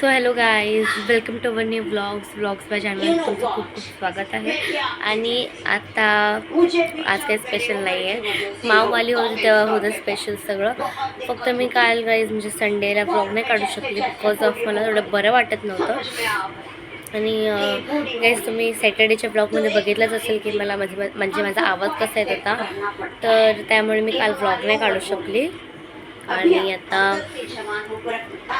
So hello guys welcome to our new blogs blogs by channel तुमचं खूप खूप स्वागत आहे. आणि आता आज काही स्पेशल नाही आहे माववाली होती तेव्हा होतं स्पेशल सगळं. फक्त मी काल गाईज म्हणजे संडेला ब्लॉग नाही काढू शकली बिकॉज ऑफ मला थोडं बरं वाटत नव्हतं. आणि गाईज तुम्ही सॅटर्डेच्या ब्लॉगमध्ये बघितलंच असेल की मला माझे म्हणजे माझा आवाज कसा येत होता. तर त्यामुळे मी काल ब्लॉग नाही काढू शकली. आणि आता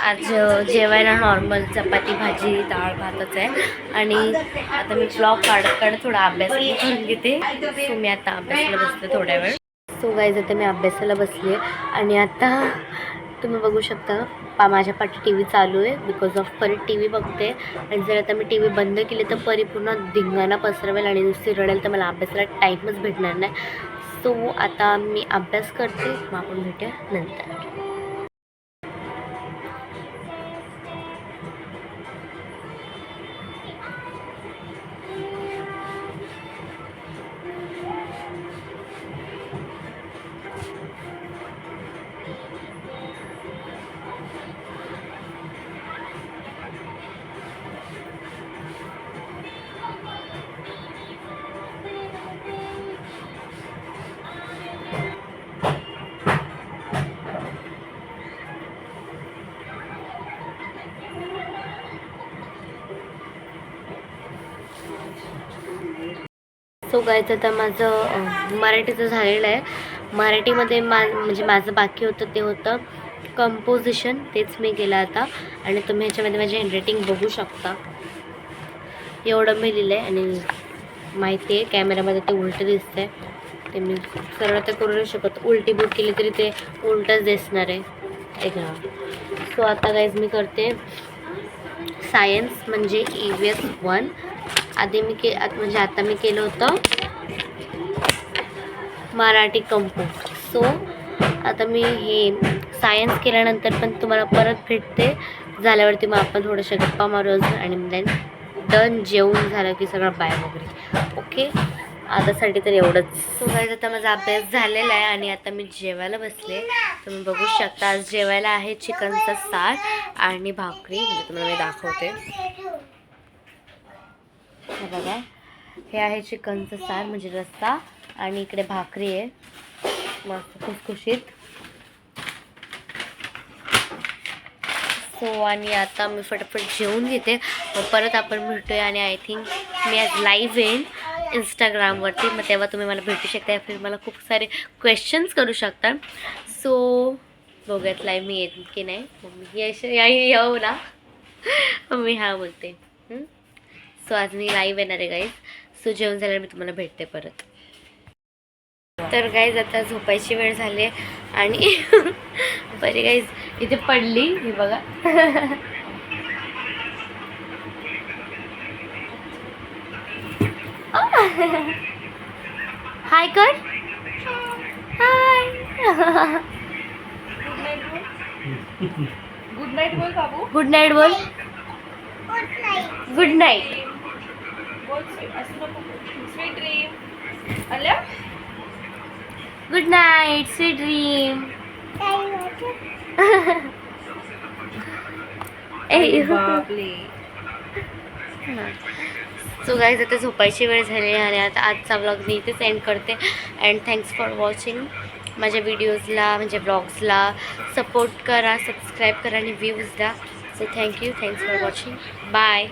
आज जेवायला नॉर्मल चपाती भाजी डाळ भातच आहे. आणि आता मी ब्लॉग काढत काढत थोडा अभ्यास करून घेते. सो मी आता अभ्यासाला बसते थोड्या वेळ. सो गाईज आता मी अभ्यासाला बसले. आणि आता तुम्ही बघू शकता पा माझ्या पाठी टी व्ही चालू आहे because of Pari T V बघते. आणि जर आता मी टी व्ही बंद केली तर परी पूर्ण धिंगाणा पसरवेल आणि नुसती रडेल तर मला अभ्यासाला टाईमच भेटणार नाही. सो आता मी अभ्यास करते मग आपण भेटूया नंतर. सो गायचं आता माझं मराठीचं झालेलं आहे. मराठीमध्ये मा म्हणजे माझं बाकी होतं ते होतं कंपोजिशन तेच मी केलं आता. आणि तुम्ही ह्याच्यामध्ये माझी हँडरायटिंग बघू शकता. एवढं मी लिहिलं आहे आणि माहिती आहे कॅमेऱ्यामध्ये ते उलटं दिसतंय. ते मी सरळ तर करू नाही शकत. उलटी बुक केली तरी ते उलटंच दिसणार आहे. एक सो आता गाईज मी करते. सायन्स म्हणजे ई व्ही एस वन आधी मी के आत- म्हणजे आता मी केलं होतं मराठी कंपो. सो आता मी हे सायन्स केल्यानंतर पण तुम्हाला परत भेटते. झाल्यावरती मग आपण थोडंसं गप्पा मारू आणि देन डन जेवून झालं की सगळं बाय वगैरे. ओके आतासाठी तर एवढंच. सो आता माझा अभ्यास झालेला आहे आणि आता मी जेवायला बसले. तुम्ही बघू शकता आज जेवायला आहे चिकनचा सार आणि भाकरी. म्हणजे तुम्हाला मी दाखवते. हे बघा. हे आहे चिकनचं सार म्हणजे रस्सा. आणि इकडे भाकरी आहे. मस्त खुसखुशीत. सो आणि आता मी फटाफट जेवून घेते. परत आपण भेटूया आणि आय थिंक मी आज लाईव्ह येईन इंस्टाग्रामवरती मग तेव्हा तुम्ही मला भेटू शकता. या फिर मला खूप सारे क्वेश्चन्स करू शकता. सो बघूयात लाईव्ह मी येईन की नाही. मग मी या येऊ ना. मी हा बोलते. हं? सो आज मी लाईव्ह येणार आहे गाईज सो जेवण झाल्यावर मी तुम्हाला भेटते परत. तर गाईज आता झोपायची वेळ झाली आहे आणि बरी गाईज इथे पडली ही बघा. हाय कर. हाय गुड नाईट बोल बाबू गुड नाईट बोल गुड नाईट बोल असं नको स्वीट ड्रीम आल्या? Good night sweet dream so guys आता झोपायची वेळ झाली आणि आता आजचा ब्लॉग मी इथेच एंड करते. अँड थँक्स फॉर वॉचिंग माझ्या व्हिडिओजला म्हणजे ब्लॉग्सला सपोर्ट करा सबस्क्राईब करा आणि व्ह्यूज द्या. So thank you thanks for watching bye